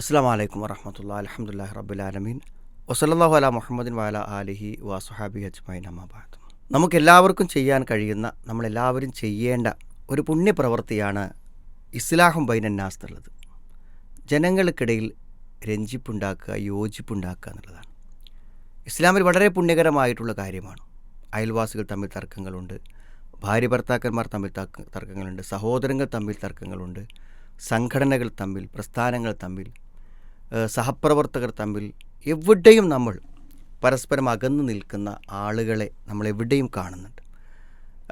അസ്സാം വലൈക്കും വറഹമത്തുള്ള അലഹമുല്ലാ റബുലാലമീൻ വസല്ലാഹു അല മുഹമ്മദിൻ വാല ആലിഹി വാസുഹാബി അജ്മൈൻ അമ്മാബാദ് നമുക്കെല്ലാവർക്കും ചെയ്യാൻ കഴിയുന്ന നമ്മളെല്ലാവരും ചെയ്യേണ്ട ഒരു പുണ്യപ്രവൃത്തിയാണ് ഇസ്ലാഹും ബൈനന്നാസ് എന്നുള്ളത് ജനങ്ങൾക്കിടയിൽ രഞ്ജിപ്പുണ്ടാക്കുക യോജിപ്പുണ്ടാക്കുക എന്നുള്ളതാണ്. ഇസ്ലാമിൽ വളരെ പുണ്യകരമായിട്ടുള്ള കാര്യമാണ്. അയൽവാസികൾ തമ്മിൽ തർക്കങ്ങളുണ്ട് ഭാര്യ ഭർത്താക്കന്മാർ തമ്മിൽ തർക്ക തർക്കങ്ങളുണ്ട് സഹോദരങ്ങൾ തമ്മിൽ തർക്കങ്ങളുണ്ട് സംഘടനകൾ തമ്മിൽ പ്രസ്ഥാനങ്ങൾ തമ്മിൽ സഹപ്രവർത്തകർ തമ്മിൽ എവിടെയും നമ്മൾ പരസ്പരം അകന്നു നിൽക്കുന്ന ആളുകളെ നമ്മൾ എവിടെയും കാണുന്നുണ്ട്.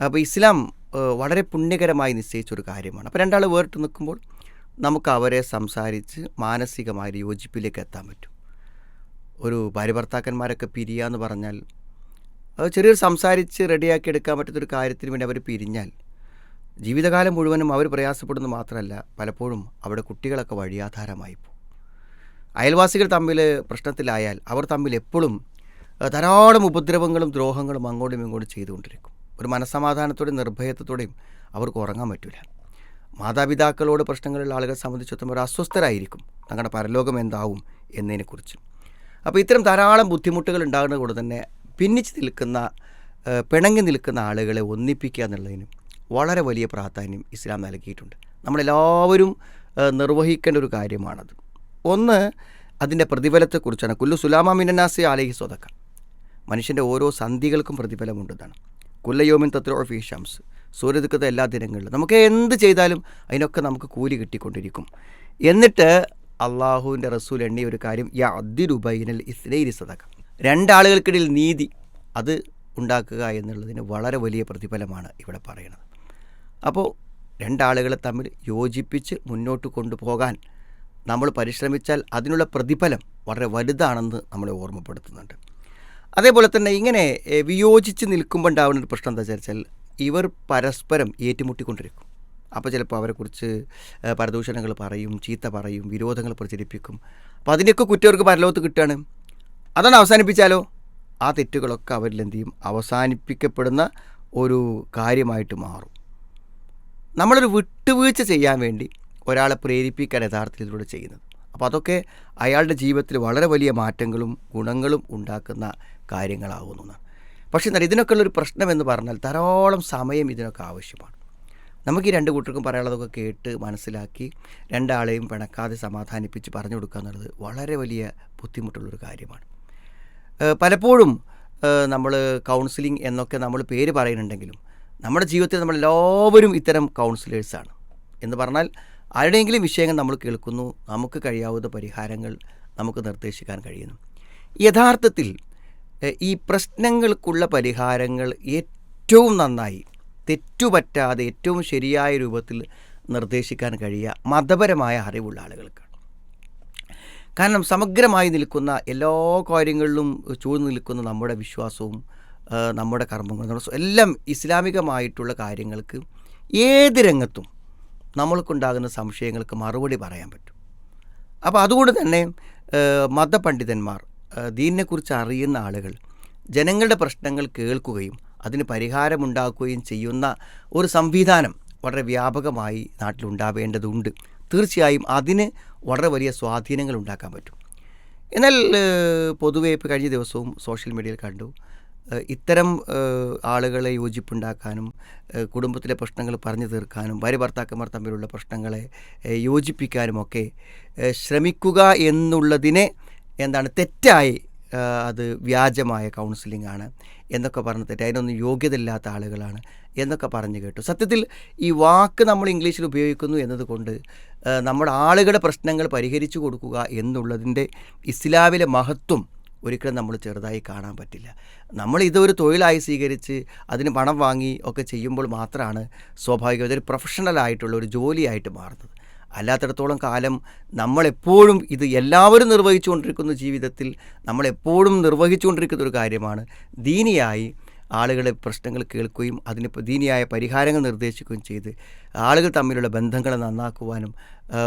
അപ്പോൾ ഇസ്ലാം വളരെ പുണ്യകരമായി നിശ്ചയിച്ചൊരു കാര്യമാണ്. അപ്പോൾ രണ്ടാൾ വേറിട്ട് നിൽക്കുമ്പോൾ നമുക്ക് അവരെ സംസാരിച്ച് മാനസികമായ യോജിപ്പിലേക്ക് എത്താൻ പറ്റും. ഒരു ഭാര്യ ഭർത്താക്കന്മാരൊക്കെ പിരിയുക എന്ന് പറഞ്ഞാൽ അത് ചെറിയൊരു സംസാരിച്ച് റെഡിയാക്കി എടുക്കാൻ പറ്റുന്നൊരു കാര്യത്തിന് വേണ്ടി അവർ പിരിഞ്ഞാൽ ജീവിതകാലം മുഴുവനും അവർ പ്രയാസപ്പെടുന്നത് മാത്രമല്ല പലപ്പോഴും അവിടെ കുട്ടികളൊക്കെ വഴിയാധാരമായി പോകും. അയൽവാസികൾ തമ്മിൽ പ്രശ്നത്തിലായാൽ അവർ തമ്മിൽ എപ്പോഴും ധാരാളം ഉപദ്രവങ്ങളും ദ്രോഹങ്ങളും അങ്ങോട്ടും ഇങ്ങോട്ടും ചെയ്തുകൊണ്ടിരിക്കും. ഒരു മനസ്സമാധാനത്തോടെയും നിർഭയത്വത്തോടെയും അവർക്ക് ഉറങ്ങാൻ പറ്റില്ല മാതാപിതാക്കളോട് പ്രശ്നങ്ങളുള്ള ആളുകളെ സംബന്ധിച്ചിടത്തോളം അവർ അസ്വസ്ഥരായിരിക്കും. തങ്ങളുടെ പരലോകം എന്താവും എന്നതിനെക്കുറിച്ച്. അപ്പോൾ ഇത്തരം ധാരാളം ബുദ്ധിമുട്ടുകൾ ഉണ്ടാകുന്ന കൊണ്ട് തന്നെ ഭിന്നിച്ച് നിൽക്കുന്ന പിണങ്ങി നിൽക്കുന്ന ആളുകളെ ഒന്നിപ്പിക്കുക എന്നുള്ളതിനും വളരെ വലിയ പ്രാധാന്യം ഇസ്ലാം നൽകിയിട്ടുണ്ട്. നമ്മളെല്ലാവരും നിർവഹിക്കേണ്ട ഒരു കാര്യമാണത്. ഒന്ന് അതിന്റെ പ്രതിഫലത്തെക്കുറിച്ചാണ്. കുല്ലു സുലാമ മിനനാസി അലഹി സ്വതക്ക മനുഷ്യന്റെ ഓരോ സന്ധികൾക്കും പ്രതിഫലമുണ്ടെന്നാണ്. കുല്ലയോമിൻ തത്രോ ഫീ ഷംസ്. എല്ലാ ദിനങ്ങളിലും. നമുക്ക് എന്ത് ചെയ്താലും അതിനൊക്കെ നമുക്ക് കൂലി കിട്ടിക്കൊണ്ടിരിക്കും. എന്നിട്ട് അള്ളാഹുവിന്റെ റസൂൽ എണ്ണിയ ഒരു കാര്യം യാ അദ്ദിരുബൈനൽ ഇസ്ലൈരി സദക രണ്ടാളുകൾക്കിടയിൽ നീതി അത് ഉണ്ടാക്കുക എന്നുള്ളതിന് വളരെ വലിയ പ്രതിഫലമാണ് ഇവിടെ പറയുന്നത്. അപ്പോൾ രണ്ടാളുകളെ തമ്മിൽ യോജിപ്പിച്ച് മുന്നോട്ട് കൊണ്ടുപോകാൻ നമ്മൾ പരിശ്രമിച്ചാൽ അതിനുള്ള പ്രതിഫലം വളരെ വലുതാണെന്ന് നമ്മളെ ഓർമ്മപ്പെടുത്തുന്നുണ്ട്. അതേപോലെ തന്നെ ഇങ്ങനെ വിയോജിച്ച് നിൽക്കുമ്പോൾ ഉണ്ടാവുന്ന ഒരു പ്രശ്നം എന്താ വെച്ചാൽ ഇവർ പരസ്പരം ഏറ്റുമുട്ടിക്കൊണ്ടിരിക്കും. അപ്പോൾ ചിലപ്പോൾ അവരെക്കുറിച്ച് പരദൂഷണങ്ങൾ പറയും ചീത്ത പറയും വിരോധങ്ങൾ പ്രചരിപ്പിക്കും. അപ്പോൾ അതിനൊക്കെ കുറ്റവർക്ക് പരലോകത്ത് കിട്ടുകയാണ്. അതാണ് അവസാനിപ്പിച്ചാലോ? ആ തെറ്റുകളൊക്കെ അവരിൽ എന്ത് ചെയ്യും? അവസാനിപ്പിക്കപ്പെടുന്ന ഒരു കാര്യമായിട്ട് മാറും. നമ്മളൊരു വിട്ടുവീഴ്ച ചെയ്യാൻ വേണ്ടി ഒരാളെ പ്രേരിപ്പിക്കാൻ യഥാർത്ഥത്തിൽ ഇതിലൂടെ ചെയ്യുന്നത്. അപ്പോൾ അതൊക്കെ അയാളുടെ ജീവിതത്തിൽ വളരെ വലിയ മാറ്റങ്ങളും ഗുണങ്ങളും ഉണ്ടാക്കുന്ന കാര്യങ്ങളാകുന്നതാണ് പക്ഷേ എന്നാൽ ഇതിനൊക്കെയുള്ളൊരു പ്രശ്നം എന്ന് പറഞ്ഞാൽ ധാരാളം സമയം ഇതിനൊക്കെ ആവശ്യമാണ്. നമുക്ക് ഈ രണ്ട് കൂട്ടർക്കും പറയാനുള്ളതൊക്കെ കേട്ട് മനസ്സിലാക്കി രണ്ടാളെയും പിണക്കാതെ സമാധാനിപ്പിച്ച് പറഞ്ഞു കൊടുക്കുക എന്നുള്ളത് വളരെ വലിയ ബുദ്ധിമുട്ടുള്ളൊരു കാര്യമാണ്. പലപ്പോഴും നമ്മൾ കൗൺസിലിംഗ് എന്നൊക്കെ നമ്മൾ പേര് പറയുന്നുണ്ടെങ്കിലും നമ്മുടെ ജീവിതത്തിൽ നമ്മളെല്ലാവരും ഇത്തരം കൗൺസിലേഴ്സാണ്. എന്ന് പറഞ്ഞാൽ ആരുടെയെങ്കിലും വിഷയങ്ങൾ നമ്മൾ കേൾക്കുന്നു നമുക്ക് കഴിയാവുന്ന പരിഹാരങ്ങൾ നമുക്ക് നിർദ്ദേശിക്കാൻ കഴിയുന്നു. യഥാർത്ഥത്തിൽ ഈ പ്രശ്നങ്ങൾക്കുള്ള പരിഹാരങ്ങൾ ഏറ്റവും നന്നായി തെറ്റുപറ്റാതെ ഏറ്റവും ശരിയായ രൂപത്തിൽ നിർദ്ദേശിക്കാൻ കഴിയുക മതപരമായ അറിവുള്ള ആളുകൾക്കാണ്. കാരണം സമഗ്രമായി നിൽക്കുന്ന എല്ലാ കാര്യങ്ങളിലും ചൂഴ്ന്നു നിൽക്കുന്ന നമ്മുടെ വിശ്വാസവും നമ്മുടെ കർമ്മങ്ങളും എല്ലാം ഇസ്ലാമികമായിട്ടുള്ള കാര്യങ്ങൾക്ക് ഏത് രംഗത്തും നമ്മൾക്കുണ്ടാകുന്ന സംശയങ്ങൾക്ക് മറുപടി പറയാൻ പറ്റും. അപ്പോൾ അതുകൊണ്ട് തന്നെ മതപണ്ഡിതന്മാർ ദീനിനെക്കുറിച്ച് അറിയുന്ന ആളുകൾ ജനങ്ങളുടെ പ്രശ്നങ്ങൾ കേൾക്കുകയും അതിന് പരിഹാരമുണ്ടാക്കുകയും ചെയ്യുന്ന ഒരു സംവിധാനം വളരെ വ്യാപകമായി നാട്ടിലുണ്ടാവേണ്ടതുണ്ട്. തീർച്ചയായും അതിന് വളരെ വലിയ സ്വാധീനങ്ങൾ ഉണ്ടാക്കാൻ പറ്റും. എന്നാൽ പൊതുവേ ഇപ്പോൾ കഴിഞ്ഞ ദിവസവും സോഷ്യൽ മീഡിയയിൽ കണ്ടു ഇത്തരം ആളുകളെ യോജിപ്പുണ്ടാക്കാനും കുടുംബത്തിലെ പ്രശ്നങ്ങൾ പറഞ്ഞു തീർക്കാനും ഭാര്യ ഭർത്താക്കന്മാർ തമ്മിലുള്ള പ്രശ്നങ്ങളെ യോജിപ്പിക്കാനുമൊക്കെ ശ്രമിക്കുക എന്നുള്ളതിനെ എന്താണ് തെറ്റായി അത് വ്യാജമായ കൗൺസിലിംഗ് ആണ് എന്നൊക്കെ പറഞ്ഞ് തെറ്റ് അതിനൊന്നും യോഗ്യതയില്ലാത്ത ആളുകളാണ് എന്നൊക്കെ പറഞ്ഞു കേട്ടു. സത്യത്തിൽ ഈ വാക്ക് നമ്മൾ ഇംഗ്ലീഷിൽ ഉപയോഗിക്കുന്നു എന്നതുകൊണ്ട് നമ്മുടെ ആളുകളുടെ പ്രശ്നങ്ങൾ പരിഹരിച്ചു കൊടുക്കുക എന്നുള്ളതിന്റെ ഇസ്ലാമിലെ മഹത്വം ഒരിക്കലും നമ്മൾ ചെറുതായി കാണാൻ പറ്റില്ല. നമ്മൾ ഇതൊരു തൊഴിലായി സ്വീകരിച്ച് അതിന് പണം വാങ്ങി ഒക്കെ ചെയ്യുമ്പോൾ മാത്രമാണ് സ്വാഭാവികം ഇതൊരു പ്രൊഫഷണലായിട്ടുള്ള ഒരു ജോലിയായിട്ട് മാറുന്നത്. അല്ലാത്തിടത്തോളം കാലം നമ്മളെപ്പോഴും ഇത് എല്ലാവരും നിർവഹിച്ചുകൊണ്ടിരിക്കുന്ന ജീവിതത്തിൽ നമ്മളെപ്പോഴും നിർവഹിച്ചുകൊണ്ടിരിക്കുന്ന ഒരു കാര്യമാണ് ദീനിയായി ആളുകളെ പ്രശ്നങ്ങൾ കേൾക്കുകയും അതിന് ദീനിയായ പരിഹാരങ്ങൾ നിർദ്ദേശിക്കുകയും ചെയ്ത് ആളുകൾ തമ്മിലുള്ള ബന്ധങ്ങളെ നന്നാക്കുവാനും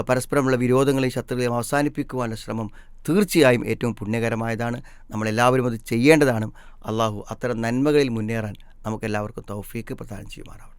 പരസ്പരമുള്ള വിരോധങ്ങളെയും ശത്രുതയും അവസാനിപ്പിക്കുവാനുള്ള ശ്രമം തീർച്ചയായും ഏറ്റവും പുണ്യകരമായതാണ്. നമ്മളെല്ലാവരും അത് ചെയ്യേണ്ടതാണ്. അള്ളാഹു അത്തരം നന്മകളിൽ മുന്നേറാൻ നമുക്കെല്ലാവർക്കും തൗഫീക്ക് പ്രദാനം ചെയ്യുമാറാവട്ടെ.